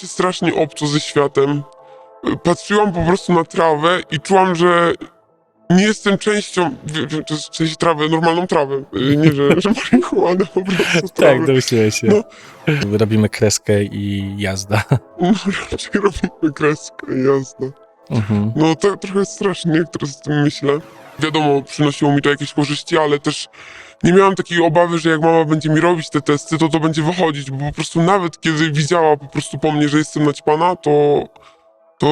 się strasznie obco ze światem. Patrzyłam po prostu na trawę i czułam, że nie jestem częścią, w sensie trawy, normalną trawę. Y, Nie, że, że marihuana po prostu Tak, domyśliłem się. No. Robimy kreskę i jazda. No, raczej robimy kreskę i jazda. Mhm. No to trochę strasznie, jak teraz o tym myślę. Wiadomo, przynosiło mi to jakieś korzyści, ale też nie miałam takiej obawy, że jak mama będzie mi robić te testy, to to będzie wychodzić, bo po prostu nawet kiedy widziała po prostu po mnie, że jestem naćpana, to, to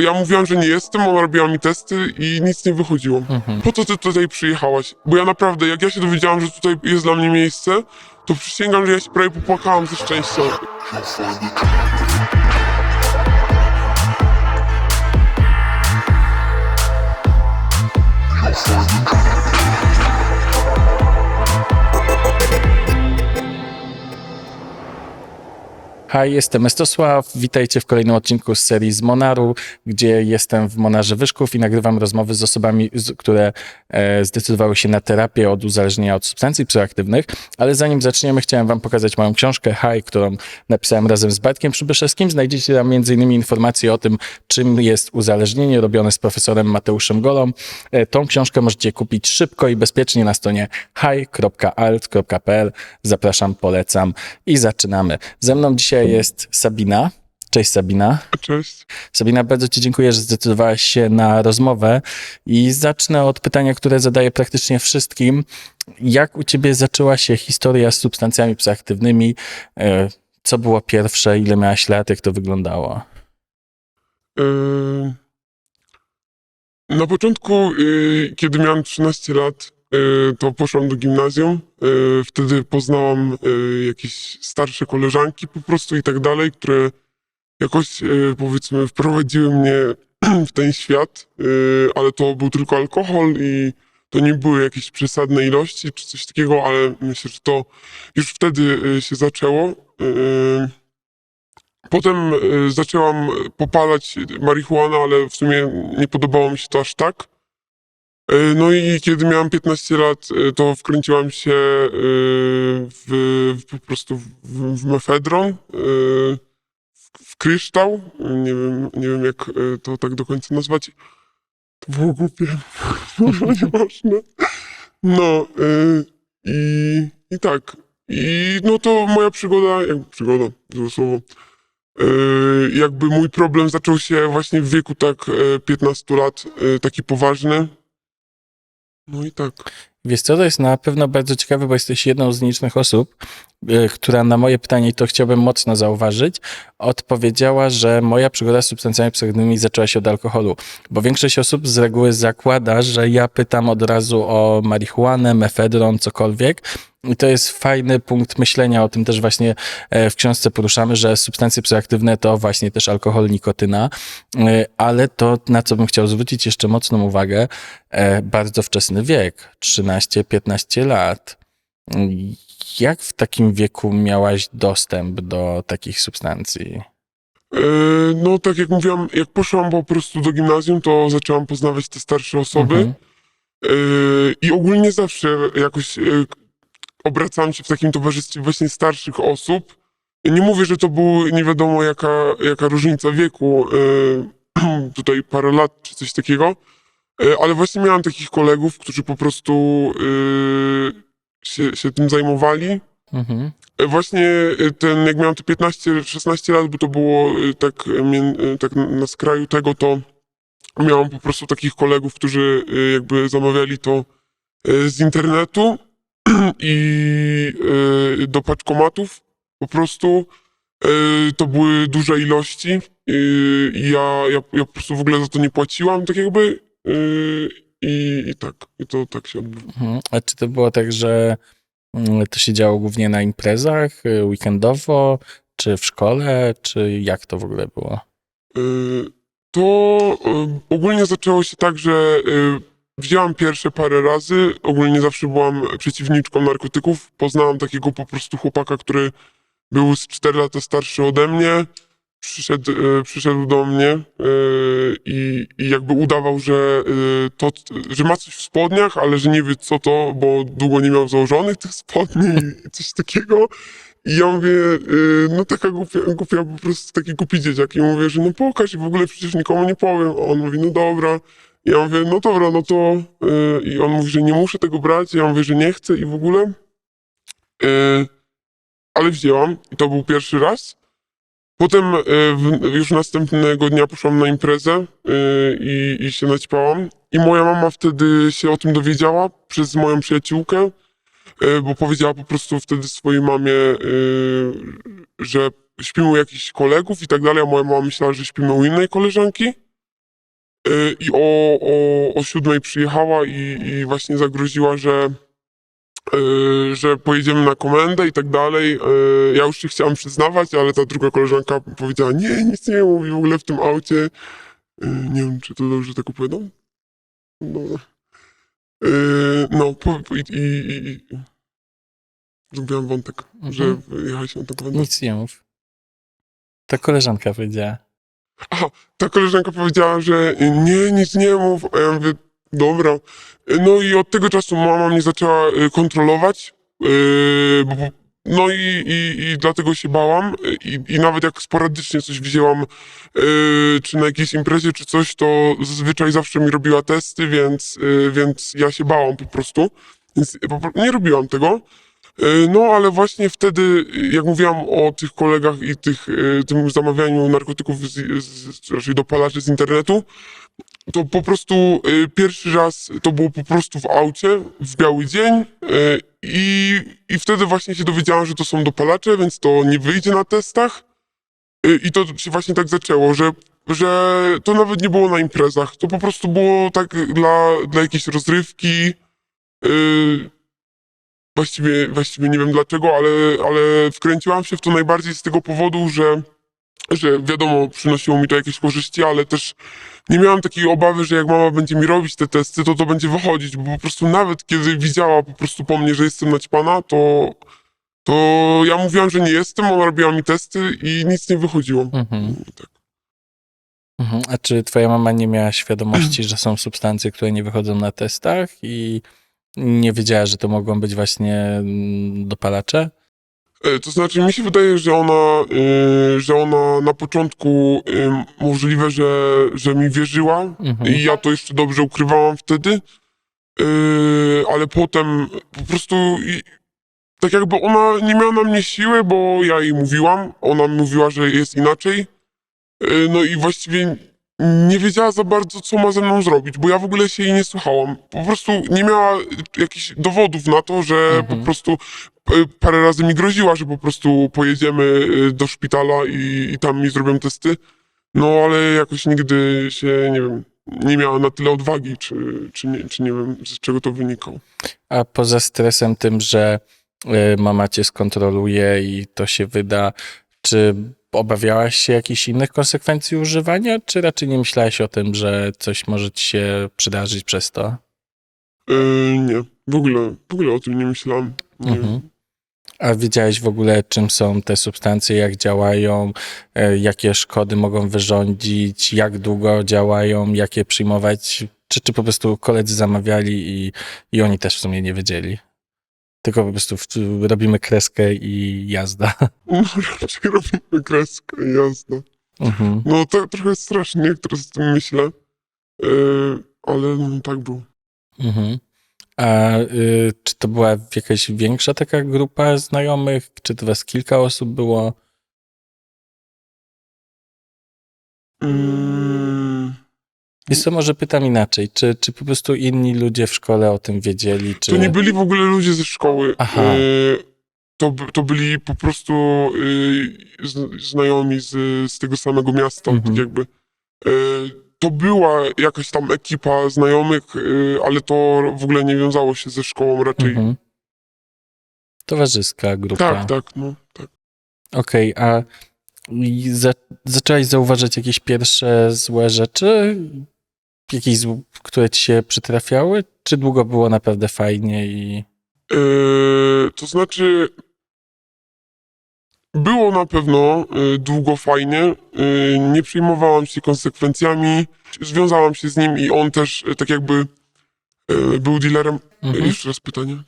ja mówiłam, że nie jestem, ona robiła mi testy i nic nie wychodziło. Mhm. Po co ty tutaj przyjechałaś? Bo ja naprawdę, jak ja się dowiedziałam, że tutaj jest dla mnie miejsce, to przysięgam, że ja się prawie popłakałam ze szczęścia. Hej, jestem Estosław. Witajcie w kolejnym odcinku z serii z Monaru, gdzie jestem w Monarze Wyszków i nagrywam rozmowy z osobami, które e, zdecydowały się na terapię od uzależnienia od substancji psychoaktywnych. Ale zanim zaczniemy, chciałem wam pokazać moją książkę Haj, którą napisałem razem z Bartkiem Przybyszewskim. Znajdziecie tam m.in. informacje o tym, czym jest uzależnienie, robione z profesorem Mateuszem Golą. E, tą książkę możecie kupić szybko i bezpiecznie na stronie haj.alt.pl. Zapraszam, polecam i zaczynamy. Ze mną dzisiaj jest Sabina. Cześć Sabina. Cześć. Sabina, bardzo Ci dziękuję, że zdecydowałaś się na rozmowę i zacznę od pytania, które zadaję praktycznie wszystkim. Jak u Ciebie zaczęła się historia z substancjami psychoaktywnymi? E, Co było pierwsze? Ile miałaś lat? Jak to wyglądało? Yy, Na początku, yy, kiedy miałem 13 lat, to poszłam do gimnazjum. Yy, Wtedy poznałam yy, jakieś starsze koleżanki po prostu i tak dalej, które jakoś powiedzmy wprowadziły mnie w ten świat, ale to był tylko alkohol i to nie były jakieś przesadne ilości czy coś takiego, ale myślę, że to już wtedy się zaczęło. Potem zaczęłam popalać marihuanę, ale w sumie nie podobało mi się to aż tak. Y, No i kiedy miałam 15 lat, y, to wkręciłam się y, w, w po prostu w, w mefedron, w, w kryształ. Nie wiem, nie wiem jak to tak do końca nazwać. To było głupie. Może nieważne. No i, i tak. I no to moja przygoda, jak przygoda, złe słowo. Jakby mój problem zaczął się właśnie w wieku tak e, 15 lat, e, taki poważny. No i tak. Wiesz co, to jest na pewno bardzo ciekawe, bo jesteś jedną z nielicznych osób, która na moje pytanie, i to chciałbym mocno zauważyć, odpowiedziała, że moja przygoda z substancjami psychoaktywnymi zaczęła się od alkoholu. Bo większość osób z reguły zakłada, że ja pytam od razu o marihuanę, mefedron, cokolwiek. I to jest fajny punkt myślenia, o tym też właśnie e, w książce poruszamy, że substancje psychoaktywne to właśnie też alkohol, nikotyna, E, ale to, na co bym chciał zwrócić jeszcze mocną uwagę, e, bardzo wczesny wiek, 13-15 lat. Jak w takim wieku miałaś dostęp do takich substancji? E, No tak jak mówiłam, jak poszłam po prostu do gimnazjum, to zaczęłam poznawać te starsze osoby. Mhm. E, I ogólnie zawsze jakoś e, obracałem się w takim towarzystwie właśnie starszych osób. Nie mówię, że to był nie wiadomo jaka, jaka różnica wieku, tutaj parę lat czy coś takiego, ale właśnie miałem takich kolegów, którzy po prostu się, się tym zajmowali. Mhm. E, Właśnie e, ten, jak miałem te 15-16 lat, bo to było e, tak, tak na skraju tego, to miałem po prostu takich kolegów, którzy jakby zamawiali to z internetu i do paczkomatów po prostu. To były duże ilości i ja, ja, ja po prostu w ogóle za to nie płaciłam, tak jakby i, i tak, i to tak się odbywa. Mhm. A czy to było tak, że mm, to się działo głównie na imprezach, y, weekendowo, czy w szkole, czy jak to w ogóle było? Y, To y, ogólnie zaczęło się tak, że wzięłam pierwsze parę razy. Ogólnie zawsze byłam przeciwniczką narkotyków. Poznałam takiego po prostu chłopaka, który był z 4 lata starszy ode mnie. Przyszedł, y, przyszedł do mnie y, i, i jakby udawał, że, y, to, że ma coś w spodniach, ale że nie wie co to, bo długo nie miał założonych tych spodni i coś takiego. I ja mówię, no taka głupia, głupia po prostu taki głupi dzieciak. I mówię, że no pokaż i w ogóle przecież nikomu nie powiem. A on mówi, no dobra. I ja mówię, no dobra, no to... I on mówi, że nie muszę tego brać. Ja mówię, że nie chcę i w ogóle. Ale wzięłam i to był pierwszy raz. Potem w, już następnego dnia poszłam na imprezę y, i, i się naćpałam. I moja mama wtedy się o tym dowiedziała przez moją przyjaciółkę, y, bo powiedziała po prostu wtedy swojej mamie, że śpimy u jakichś kolegów i tak dalej, a moja mama myślała, że śpimy u innej koleżanki. I o, o, o siódmej przyjechała i, i właśnie zagroziła, że, y, że pojedziemy na komendę i tak dalej. Y, Ja już się chciałam przyznawać, ale ta druga koleżanka powiedziała, nie, nic nie mówi w ogóle w tym aucie. Y, Nie wiem, czy to dobrze tak opowiadam? Dobra. Y, No, po, po, i, i, i wątek, że Mhm. jechaliśmy na tę komendę. Nic nie mów. Ta koleżanka powiedziała. Aha, ta koleżanka powiedziała, że nie, nic nie mów. A ja mówię, dobra. No i od tego czasu mama mnie zaczęła y, kontrolować. y, no i, i, i dlatego się bałam. I, I nawet jak sporadycznie coś wzięłam, y, czy na jakiejś imprezie, czy coś, to zazwyczaj zawsze mi robiła testy, więc, y, więc ja się bałam po prostu. Więc nie robiłam tego. Y, No, ale właśnie wtedy, y, jak mówiłam o tych kolegach i tych, y, tym zamawianiu narkotyków, z, z, raczej dopalaczy z internetu, to po prostu y, pierwszy raz to było po prostu w aucie, w biały dzień y, i, i wtedy właśnie się dowiedziałam, że to są dopalacze, więc to nie wyjdzie na testach. Y, I to się właśnie tak zaczęło, że, że to nawet nie było na imprezach, to po prostu było tak dla, dla jakiejś rozrywki. Właściwie, właściwie nie wiem dlaczego, ale, ale wkręciłam się w to najbardziej z tego powodu, że, że wiadomo, przynosiło mi to jakieś korzyści, ale też nie miałam takiej obawy, że jak mama będzie mi robić te testy, to to będzie wychodzić, bo po prostu nawet kiedy widziała po prostu po mnie, że jestem naćpana, to, to ja mówiłam, że nie jestem, ona robiła mi testy i nic nie wychodziło. Mhm. Tak. Mhm. A czy twoja mama nie miała świadomości, że są substancje, które nie wychodzą na testach i nie wiedziała, że to mogą być właśnie mm, dopalacze? E, To znaczy, mi się wydaje, że ona, y, że ona na początku y, możliwe, że, że mi wierzyła, Mhm. I ja to jeszcze dobrze ukrywałam wtedy, ale potem po prostu i, tak jakby ona nie miała na mnie siły, bo ja jej mówiłam, ona mi mówiła, że jest inaczej. No i właściwie nie wiedziała za bardzo, co ma ze mną zrobić, bo ja w ogóle się jej nie słuchałam. Po prostu nie miała jakichś dowodów na to, że Mhm. po prostu y, parę razy mi groziła, że po prostu pojedziemy y, do szpitala i, i tam mi zrobią testy. No ale jakoś nigdy się, nie wiem, nie miała na tyle odwagi, czy, czy, nie, czy nie wiem, z czego to wynikało. A poza stresem tym, że y, mama cię skontroluje i to się wyda, czy obawiałaś się jakichś innych konsekwencji używania, czy raczej nie myślałaś o tym, że coś może ci się przydarzyć przez to? Yy, nie, w ogóle, w ogóle o tym nie myślałam. Nie. Mhm. A wiedziałeś w ogóle, czym są te substancje, jak działają, e, jakie szkody mogą wyrządzić, jak długo działają, jakie przyjmować, czy, czy po prostu koledzy zamawiali i, i oni też w sumie nie wiedzieli? Tylko po prostu w, robimy kreskę i jazda. Robimy kreskę, jasne. Mhm. No to trochę strasznie, jak teraz o tym myślę, yy, ale no, tak było. Mhm. A y, czy to była jakaś większa taka grupa znajomych? Czy to was kilka osób było? Yy, Jest to może pytam inaczej. Czy, czy po prostu inni ludzie w szkole o tym wiedzieli? Czy... To nie byli w ogóle ludzie ze szkoły. Aha. Yy, to, to byli po prostu z- znajomi z, z tego samego miasta, Mhm. tak jakby. Yy, to była jakaś tam ekipa znajomych, ale to w ogóle nie wiązało się ze szkołą raczej. Mhm. Towarzyska grupa. Tak, tak, no, tak. Okej, a i za, zaczęłaś zauważać jakieś pierwsze złe rzeczy? Jakieś, które ci się przytrafiały? Czy długo było naprawdę fajnie i... Yy, to znaczy, było na pewno yy, długo fajnie. Yy, nie przejmowałam się konsekwencjami. Związałam się z nim i on też tak jakby był dealerem. Mhm. Jeszcze raz pytanie.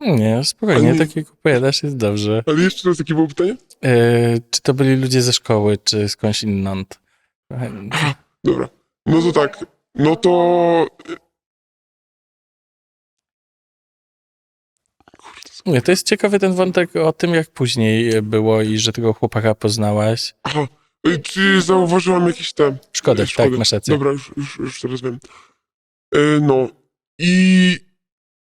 Nie, spokojnie, Ale nie- tak jak opowiadasz, jest dobrze. Ale jeszcze raz, jakie było pytanie? E, czy to byli ludzie ze szkoły, czy skądś inąd? Dobra. No to tak. No to... Nie, to jest ciekawy ten wątek o tym, jak później było i że tego chłopaka poznałaś. Aha. Czy zauważyłam jakieś te... Szkoda, Szkoda. tak, masz rację. Dobra, już, już, już teraz wiem. Y, No. I...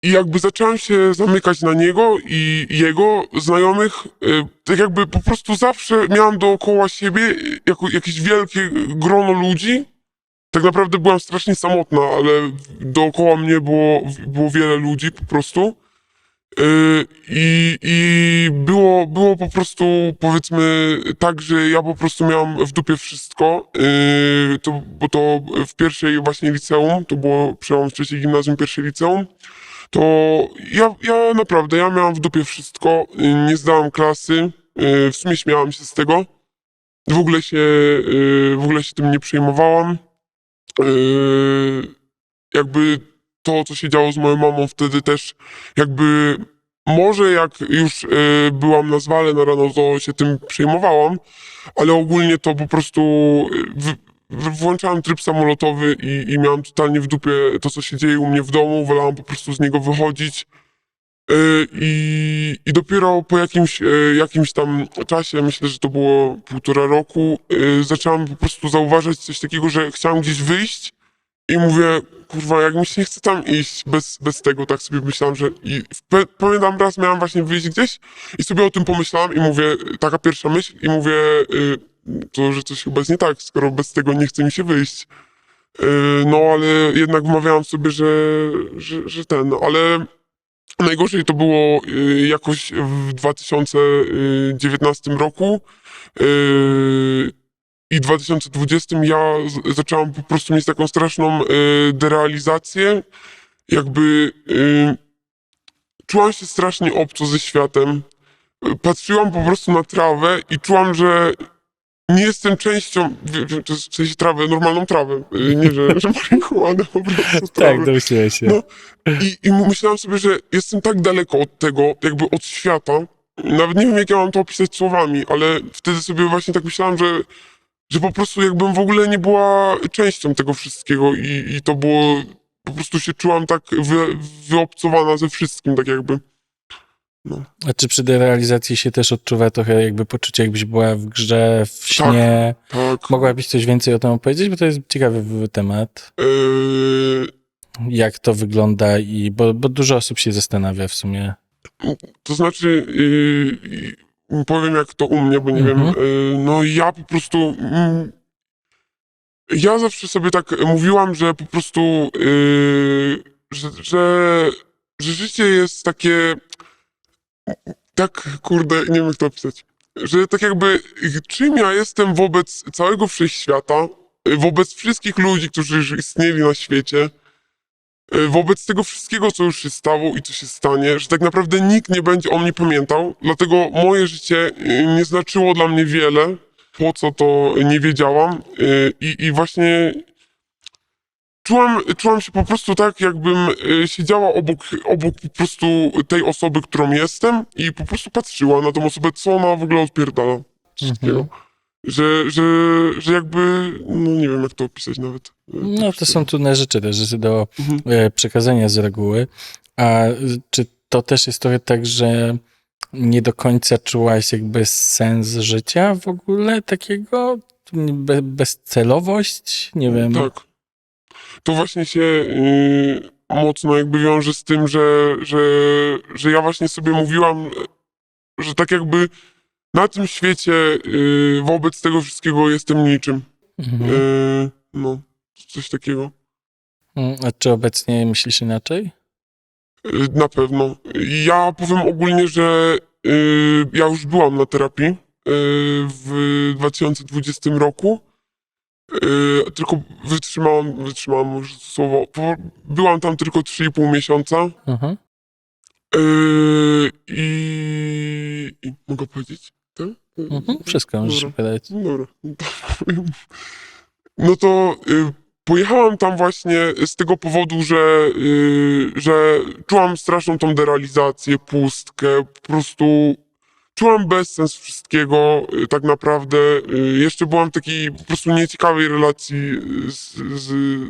I jakby zacząłem się zamykać na niego i jego znajomych, y, tak jakby po prostu zawsze miałem dookoła siebie y, jako, jakieś wielkie grono ludzi. Tak naprawdę byłam strasznie samotna, ale dookoła mnie było, było wiele ludzi po prostu. Y, I, i było, było po prostu powiedzmy tak, że ja po prostu miałam w dupie wszystko, y, to, bo to w pierwszej właśnie liceum, to było przełom z trzeciej gimnazjum, pierwszej liceum, to ja, ja naprawdę, ja miałam w dupie wszystko, y, nie zdałam klasy, w sumie śmiałam się z tego, w ogóle się, w ogóle się tym nie przejmowałam, Y, jakby to, co się działo z moją mamą wtedy też, jakby może jak już y, byłam na zwale na rano, to się tym przejmowałam, ale ogólnie to po prostu y, w, w, włączałem tryb samolotowy i, i miałam totalnie w dupie to, co się dzieje u mnie w domu, wolałam po prostu z niego wychodzić. Y, I, I dopiero po jakimś, y, jakimś tam czasie, myślę, że to było półtora roku, y, zaczęłam po prostu zauważać coś takiego, że chciałam gdzieś wyjść i mówię, kurwa, jak mi się nie chce tam iść bez, bez tego, tak sobie myślałam, że... I pamiętam raz miałam właśnie wyjść gdzieś i sobie o tym pomyślałam i mówię, taka pierwsza myśl i mówię, y, to, że coś chyba jest nie tak, skoro bez tego nie chce mi się wyjść. No, ale jednak wmawiałam sobie, że, że, że ten, ale najgorzej to było y, jakoś w 2019 roku. Y, i w 2020 ja z- zacząłem po prostu mieć taką straszną y, derealizację. Jakby czułam się strasznie obco ze światem. Patrzyłam po prostu na trawę i czułam, że nie jestem częścią, wie- to jest w sensie trawę, normalną trawę, y, nie, że, że marihuanę po prostu Tak, domyśliłem się. No. I, I myślałem sobie, że jestem tak daleko od tego, jakby od świata. Nawet nie wiem, jak ja mam to opisać słowami, ale wtedy sobie właśnie tak myślałem, że, że po prostu jakbym w ogóle nie była częścią tego wszystkiego i, i to było, po prostu się czułam tak wy, wyobcowana ze wszystkim, tak jakby. A czy przy derealizacji się też odczuwa trochę jakby poczucie, jakbyś była w grze, w Tak. śnie? Tak. Mogłabyś coś więcej o tym opowiedzieć, bo to jest ciekawy temat. Yy, Jak to wygląda i bo, bo dużo osób się zastanawia w sumie. To znaczy, yy, yy, powiem jak to u mnie, bo nie Mhm. wiem. Yy, no ja po prostu. mm, ja zawsze sobie tak mówiłam, że po prostu. Yy, że, że, że życie jest takie. Tak, kurde, nie wiem jak to opisać. Że tak jakby, czym ja jestem wobec całego wszechświata, yy, wobec wszystkich ludzi, którzy już istnieli na świecie, y, wobec tego wszystkiego, co już się stało i co się stanie, że tak naprawdę nikt nie będzie o mnie pamiętał, dlatego moje życie y, nie znaczyło dla mnie wiele, po co to nie wiedziałam y, i, i właśnie czułam, czułam się po prostu tak, jakbym y, siedziała obok, obok po prostu tej osoby, którą jestem i po prostu patrzyła na tą osobę, co ona w ogóle odpierdala. Mhm. Że, że, że jakby, no nie wiem jak to opisać nawet. y, No to są trudne rzeczy też do Mhm. e, przekazania z reguły. A y, czy to też jest trochę tak, że nie do końca czułaś jakby sens życia w ogóle takiego? Be, bezcelowość? Nie wiem. Tak. To właśnie się y, mocno jakby wiąże z tym, że, że, że ja właśnie sobie mówiłam, że tak jakby na tym świecie y, wobec tego wszystkiego jestem niczym. Mhm. Y, no, coś takiego. Mm, A czy obecnie myślisz inaczej? Y, na pewno. Ja powiem ogólnie, że y, ja już byłam na terapii y, w 2020 roku. Y, tylko wytrzymałam, wytrzymałam może słowo. Po, byłam tam tylko 3,5 miesiąca. Mhm. Yy, i, I mogę powiedzieć? Tak? Mhm. Wszystko możesz Dobra. powiedzieć. No Dobra. No to y, pojechałam tam właśnie z tego powodu, że, y, że czułam straszną tą derealizację, pustkę, po prostu czułam bezsens wszystkiego y, tak naprawdę. Y, jeszcze byłam w takiej po prostu nieciekawej relacji y, z, z,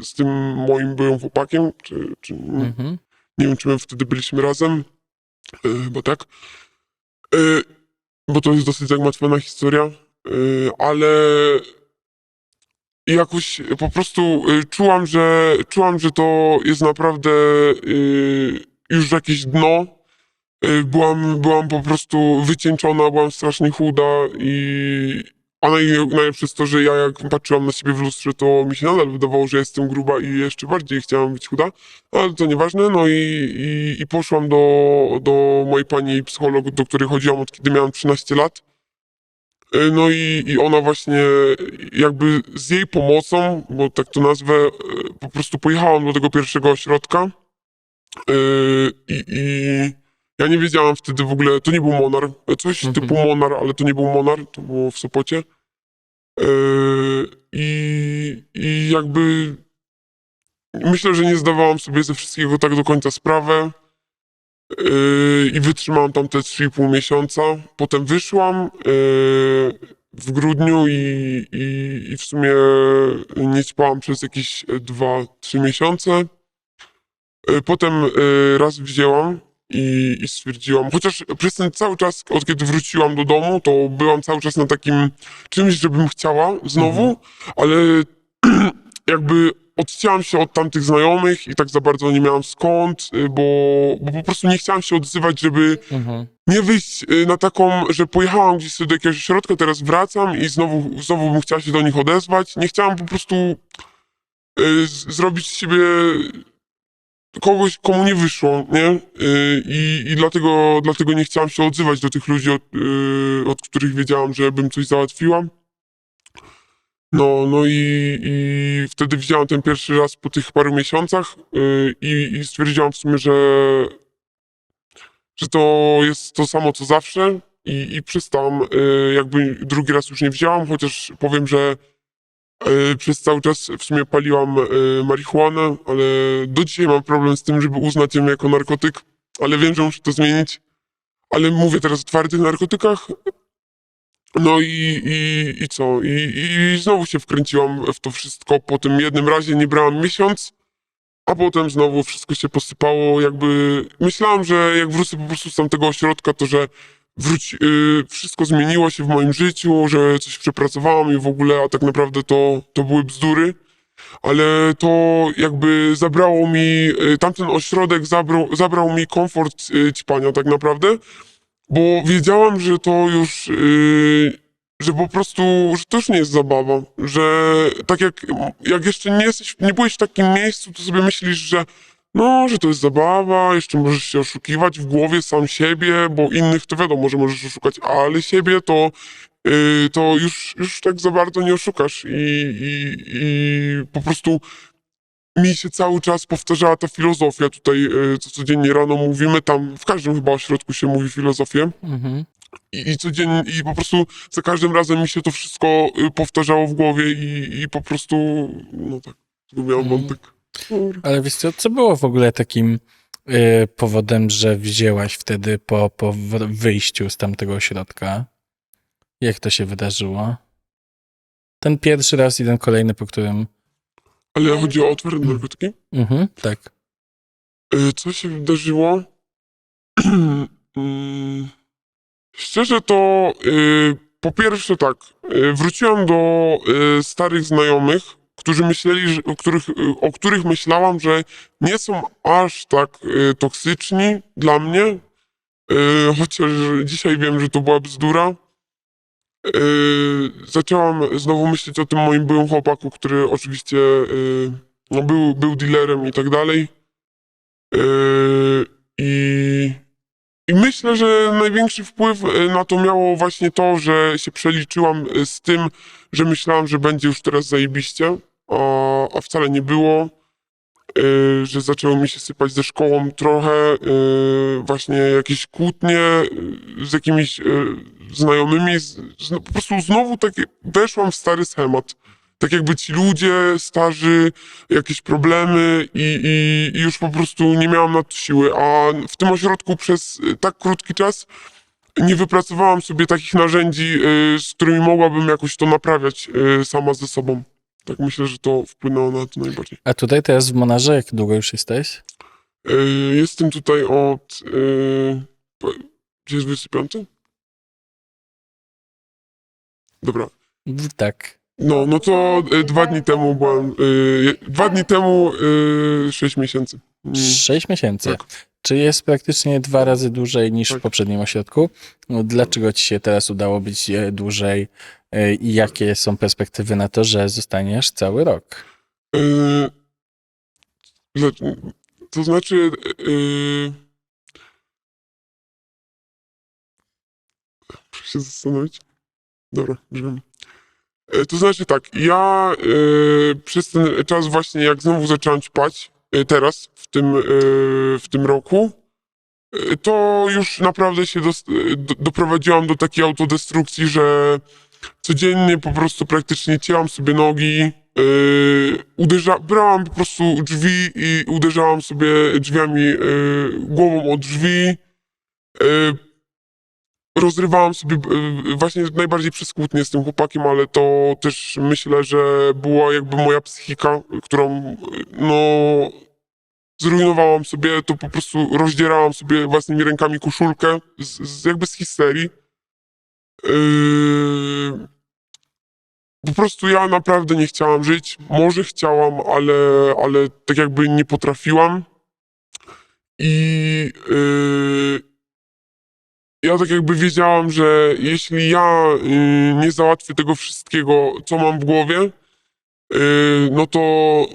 z tym moim byłym chłopakiem, czy, czy Mhm. nie wiem, czy my wtedy byliśmy razem. Chyba tak. Bo to jest dosyć zagmatwana historia. Ale jakoś po prostu czułam, że czułam, że to jest naprawdę już jakieś dno. Yy, byłam, byłam po prostu wycieńczona, byłam strasznie chuda i a naj, najlepsze jest to, że ja jak patrzyłam na siebie w lustrze, to mi się nadal wydawało, że jestem gruba i jeszcze bardziej chciałam być chuda. Ale to nieważne, no i, i, i poszłam do, do mojej pani psycholog, do której chodziłam od kiedy miałam 13 lat. Y, No i, i ona właśnie jakby z jej pomocą, bo tak to nazwę, y, po prostu pojechałam do tego pierwszego ośrodka Y, i, i ja nie wiedziałam wtedy w ogóle, to nie był Monar, coś Mhm. typu Monar, ale to nie był Monar, to było w Sopocie. Y, I, I jakby myślę, że nie zdawałam sobie ze wszystkiego tak do końca sprawę. Yy, I wytrzymałam tam te 3,5 miesiąca. Potem wyszłam yy, w grudniu i, i, i w sumie nie ćpałam przez jakieś 2-3 miesiące. Yy, Potem yy, raz wzięłam i, i stwierdziłam, chociaż przez ten cały czas, od kiedy wróciłam do domu, to byłam cały czas na takim czymś, żebym chciała znowu, ale jakby odcięłam się od tamtych znajomych i tak za bardzo nie miałam skąd, y, bo, bo po prostu nie chciałam się odzywać, żeby Mhm. nie wyjść y, na taką, że pojechałam gdzieś sobie do jakiegoś ośrodka, teraz wracam i znowu, znowu bym chciała się do nich odezwać. Nie chciałam po prostu y, z- zrobić z siebie kogoś, komu nie wyszło, nie? Y, I, i dlatego, dlatego nie chciałam się odzywać do tych ludzi, od, y, od których wiedziałam, że bym coś załatwiła. No, no i, i wtedy widziałam ten pierwszy raz po tych paru miesiącach y, i, i stwierdziłam w sumie, że, że to jest to samo co zawsze i, i jakby drugi raz już nie wzięłam, chociaż powiem, że przez cały czas w sumie paliłam y, marihuanę, ale do dzisiaj mam problem z tym, żeby uznać ją jako narkotyk, ale wiem, że muszę to zmienić. Ale mówię teraz o twardych narkotykach, no i, i, i co? I, I znowu się wkręciłam w to wszystko. Po tym jednym razie nie brałam miesiąc, a potem znowu wszystko się posypało. Jakby myślałam, że jak wrócę po prostu z tamtego ośrodka, to że wróci, y, wszystko zmieniło się w moim życiu, że coś przepracowałam i w ogóle, a tak naprawdę to, to były bzdury. Ale to jakby zabrało mi, y, tamten ośrodek zabrał, zabrał mi komfort y, ćpania tak naprawdę bo wiedziałam, że to już, yy, że po prostu, że to już nie jest zabawa, że tak jak, jak jeszcze nie jesteś, nie byłeś w takim miejscu, to sobie myślisz, że no, że to jest zabawa, jeszcze możesz się oszukiwać w głowie sam siebie, bo innych to wiadomo, że możesz oszukać, ale siebie to, yy, to już, już tak za bardzo nie oszukasz i, i, i po prostu mi się cały czas powtarzała ta filozofia tutaj, yy, co codziennie rano mówimy, tam w każdym chyba ośrodku się mówi filozofię Mhm. i, i codziennie, i po prostu za każdym razem mi się to wszystko y, powtarzało w głowie i, i po prostu, no tak, zgubiłem Mhm. wątek. Ale wiesz co, co było w ogóle takim y, powodem, że wzięłaś wtedy po, po wyjściu z tamtego ośrodka? Jak to się wydarzyło? Ten pierwszy raz i ten kolejny, po którym... Ale chodzi o otwarte narkotyki? Mhm, tak. Y, Co się wydarzyło? Mm, Szczerze to y, po pierwsze tak, y, wróciłam do y, starych znajomych, którzy myśleli, że, o, których, y, o których myślałam, że nie są aż tak y, toksyczni dla mnie, y, chociaż dzisiaj wiem, że to była bzdura. Y, zaczęłam znowu myśleć o tym moim byłym chłopaku, który oczywiście y, no, był, był dealerem i tak dalej. Yy, I, I myślę, że największy wpływ y, na to miało właśnie to, że się przeliczyłam y, z tym, że myślałam, że będzie już teraz zajebiście, a, a wcale nie było. Yy, że zaczęło mi się sypać ze szkołą trochę, właśnie jakieś kłótnie z jakimiś znajomymi. No, po prostu znowu takie, weszłam w stary schemat. Tak jakby ci ludzie, starzy, jakieś problemy i, i, i już po prostu nie miałam na to siły, a w tym ośrodku przez y, tak krótki czas nie wypracowałam sobie takich narzędzi, y, z którymi mogłabym jakoś to naprawiać y, sama ze sobą. Tak myślę, że to wpłynęło na to najbardziej. A tutaj teraz w Monarze, jak długo już jesteś? Jestem tutaj od. Gdzie jest 25? Dobra. Tak. No, no to y, dwa dni temu byłem. y, Dwa dni temu y, sześć miesięcy. Mm, Sześć miesięcy. tak. Czy jest praktycznie dwa razy dłużej niż w Tak. poprzednim ośrodku? No, Dlaczego ci się teraz udało być e, dłużej e, i jakie są perspektywy na to, że zostaniesz cały rok? y, dla- To znaczy. y, Muszę się zastanowić. Dobra, brzmi. E, To znaczy tak, ja e, przez ten czas właśnie jak znowu zacząłem ćpać, e, teraz, w tym, w tym roku, to już naprawdę się e, do, doprowadziłam do takiej autodestrukcji, że codziennie po prostu praktycznie cięłam sobie nogi, e, uderza, brałam po prostu drzwi i uderzałam sobie drzwiami, głową o drzwi, e, rozrywałam sobie e, właśnie najbardziej przez kłótnię z tym chłopakiem, ale to też myślę, że była jakby moja psychika, którą no zrujnowałam sobie, to po prostu rozdzierałam sobie własnymi rękami koszulkę z, z jakby z histerii. Yy, po prostu ja naprawdę nie chciałam żyć. Może chciałam, ale, ale tak jakby nie potrafiłam. I yy, ja tak jakby wiedziałam, że jeśli ja y, nie załatwię tego wszystkiego, co mam w głowie, y, no to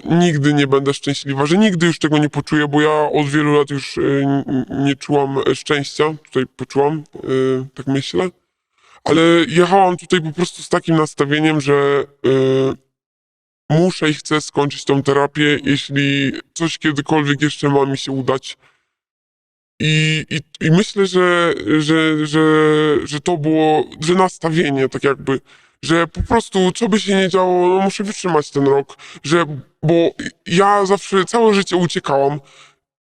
nigdy nie będę szczęśliwa, że nigdy już tego nie poczuję, bo ja od wielu lat już y, nie czułam szczęścia, tutaj poczułam, y, tak myślę, ale jechałam tutaj po prostu z takim nastawieniem, że y, muszę i chcę skończyć tą terapię, jeśli coś kiedykolwiek jeszcze ma mi się udać. I, i, I myślę, że, że, że, że to było, że nastawienie, tak jakby, że po prostu co by się nie działo, no muszę wytrzymać ten rok, że, bo ja zawsze całe życie uciekałam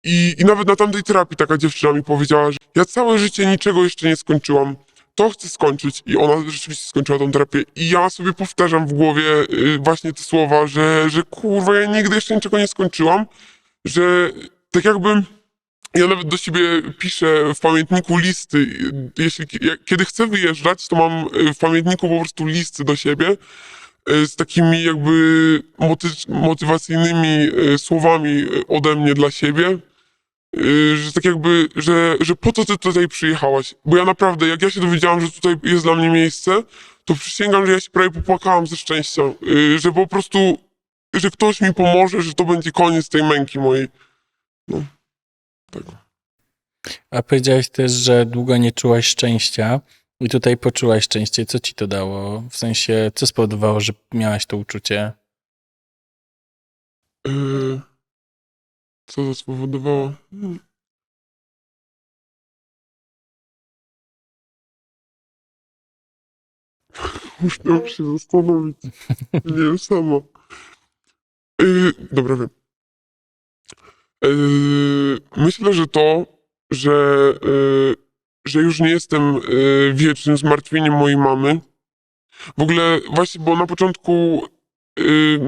i, i nawet na tamtej terapii taka dziewczyna mi powiedziała, że ja całe życie niczego jeszcze nie skończyłam, to chcę skończyć i ona rzeczywiście skończyła tą terapię. I ja sobie powtarzam w głowie y, właśnie te słowa, że, że kurwa, ja nigdy jeszcze niczego nie skończyłam, że tak jakbym ja nawet do siebie piszę w pamiętniku listy. Jeśli, kiedy chcę wyjeżdżać, to mam y, w pamiętniku po prostu listy do siebie y, z takimi jakby moty, motywacyjnymi y, słowami ode mnie dla siebie. Że tak jakby, że, że po to ty tutaj przyjechałaś. Bo ja naprawdę, jak ja się dowiedziałam, że tutaj jest dla mnie miejsce, to przysięgam, że ja się prawie popłakałam ze szczęścia. Że po prostu, że ktoś mi pomoże, że to będzie koniec tej męki mojej. No, tak. A powiedziałeś też, że długo nie czułaś szczęścia i tutaj poczułaś szczęście. Co ci to dało? W sensie, co spowodowało, że miałaś to uczucie? Yy, co to spowodowało? Hmm. Muszę się zastanowić. Nie wiem sama. Yy, dobra, wiem. Yy, myślę, że to, że, yy, że już nie jestem yy, wiecznym zmartwieniem mojej mamy. W ogóle właśnie, bo na początku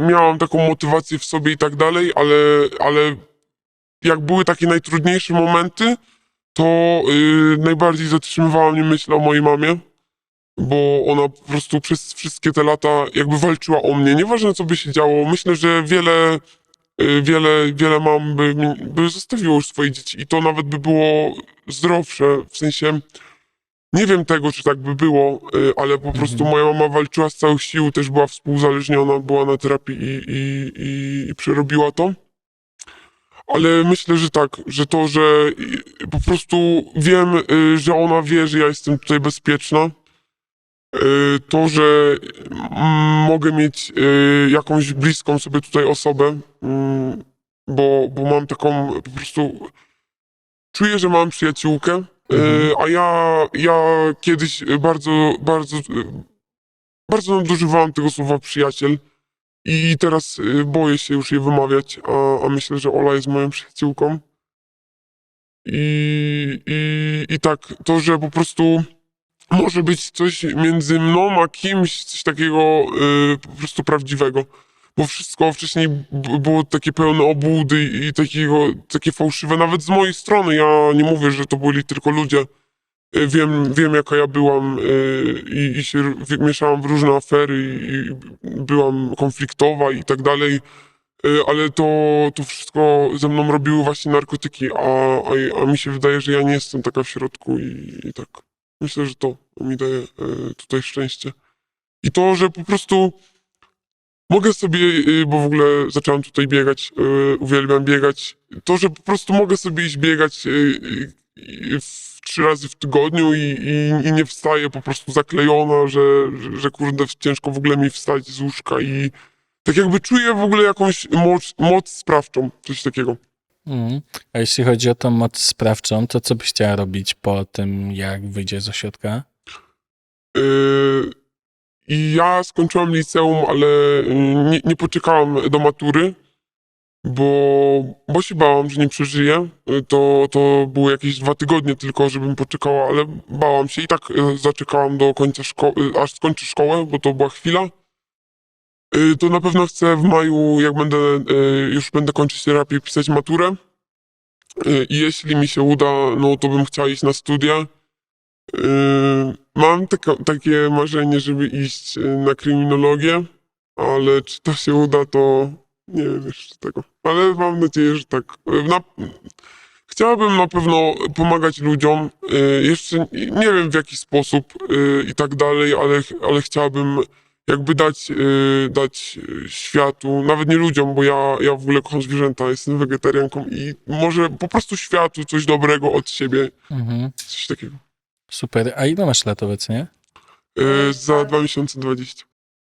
miałam taką motywację w sobie i tak dalej, ale, ale jak były takie najtrudniejsze momenty, to najbardziej zatrzymywała mnie myśl o mojej mamie, bo ona po prostu przez wszystkie te lata jakby walczyła o mnie. Nieważne co by się działo, myślę, że wiele, wiele, wiele mam by, by zostawiło już swoje dzieci i to nawet by było zdrowsze, w sensie nie wiem tego, czy tak by było, y, ale po prostu moja mama walczyła z całych sił, też była współzależniona, była na terapii i, i, i, i przerobiła to. Ale myślę, że tak, że to, że y, po prostu wiem, y, że ona wie, że ja jestem tutaj bezpieczna. Y, To, że mm, mogę mieć y, jakąś bliską sobie tutaj osobę, mm, bo, bo mam taką po prostu. Czuję, że mam przyjaciółkę, Mhm. y, a ja, ja kiedyś bardzo, bardzo, bardzo nadużywałem tego słowa przyjaciel. I teraz boję się już je wymawiać, a, a myślę, że Ola jest moją przyjaciółką. I, i, I tak, to, że po prostu może być coś między mną a kimś, coś takiego y, po prostu prawdziwego. Bo wszystko wcześniej było takie pełne obłudy i takiego, takie fałszywe, nawet z mojej strony. Ja nie mówię, że to byli tylko ludzie. Y, Wiem, wiem jaka ja byłam y, i, się mieszałam w różne afery i, i byłam konfliktowa i tak dalej. Ale to, to wszystko ze mną robiły właśnie narkotyki, a, a, a mi się wydaje, że ja nie jestem taka w środku i, i tak. Myślę, że to mi daje y, tutaj szczęście. I to, że po prostu mogę sobie, y, bo w ogóle zacząłem tutaj biegać, y, uwielbiam biegać, to, że po prostu mogę sobie iść biegać trzy razy w tygodniu i, i, i nie wstaję po prostu zaklejona, że, że, że kurde ciężko w ogóle mi wstać z łóżka i tak jakby czuję w ogóle jakąś moc, moc sprawczą, coś takiego. Mhm. A jeśli chodzi o tą moc sprawczą, to co byś chciała robić po tym, jak wyjdzie z ośrodka? Yy, ja skończyłem liceum, ale nie, nie poczekałem do matury, bo, bo się bałam, że nie przeżyję. To, to było jakieś dwa tygodnie tylko, żebym poczekała, ale bałam się i tak yy, zaczekałam do końca szkoły, aż skończę szkołę, bo to była chwila. Yy, To na pewno chcę w maju, jak będę, yy, już będę kończyć terapię, pisać maturę. Yy, I jeśli mi się uda, no to bym chciała iść na studia. Mam taka, takie marzenie, żeby iść na kryminologię, ale czy to się uda, to nie wiem jeszcze tego. Ale mam nadzieję, że tak. Na, chciałabym na pewno pomagać ludziom. Jeszcze nie wiem w jaki sposób i tak dalej, ale, ale chciałabym jakby dać, yy, dać yy, światu, nawet nie ludziom, bo ja, ja w ogóle kocham zwierzęta, jestem wegetarianką i może po prostu światu coś dobrego od siebie, Mhm. coś takiego. Super. A ile masz lat obecnie? Yy, za 2020.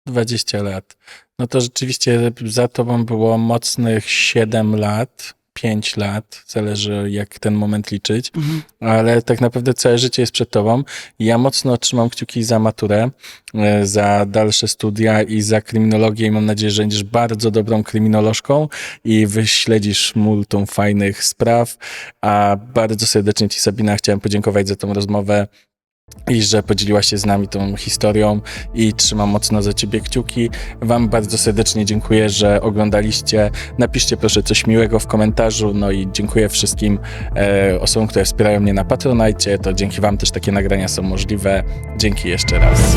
20 lat. No to rzeczywiście za tobą było mocnych 7 lat, 5 lat, zależy jak ten moment liczyć, ale tak naprawdę całe życie jest przed tobą. Ja mocno trzymam kciuki za maturę, e, za dalsze studia i za kryminologię i mam nadzieję, że będziesz bardzo dobrą kryminolożką i wyśledzisz multum fajnych spraw. A bardzo serdecznie ci Sabina chciałem podziękować za tą rozmowę i że podzieliłaś się z nami tą historią i trzymam mocno za ciebie kciuki. Wam bardzo serdecznie dziękuję, że oglądaliście. Napiszcie proszę coś miłego w komentarzu. No i dziękuję wszystkim e, osobom, które wspierają mnie na Patronite. To dzięki wam też takie nagrania są możliwe. Dzięki jeszcze raz.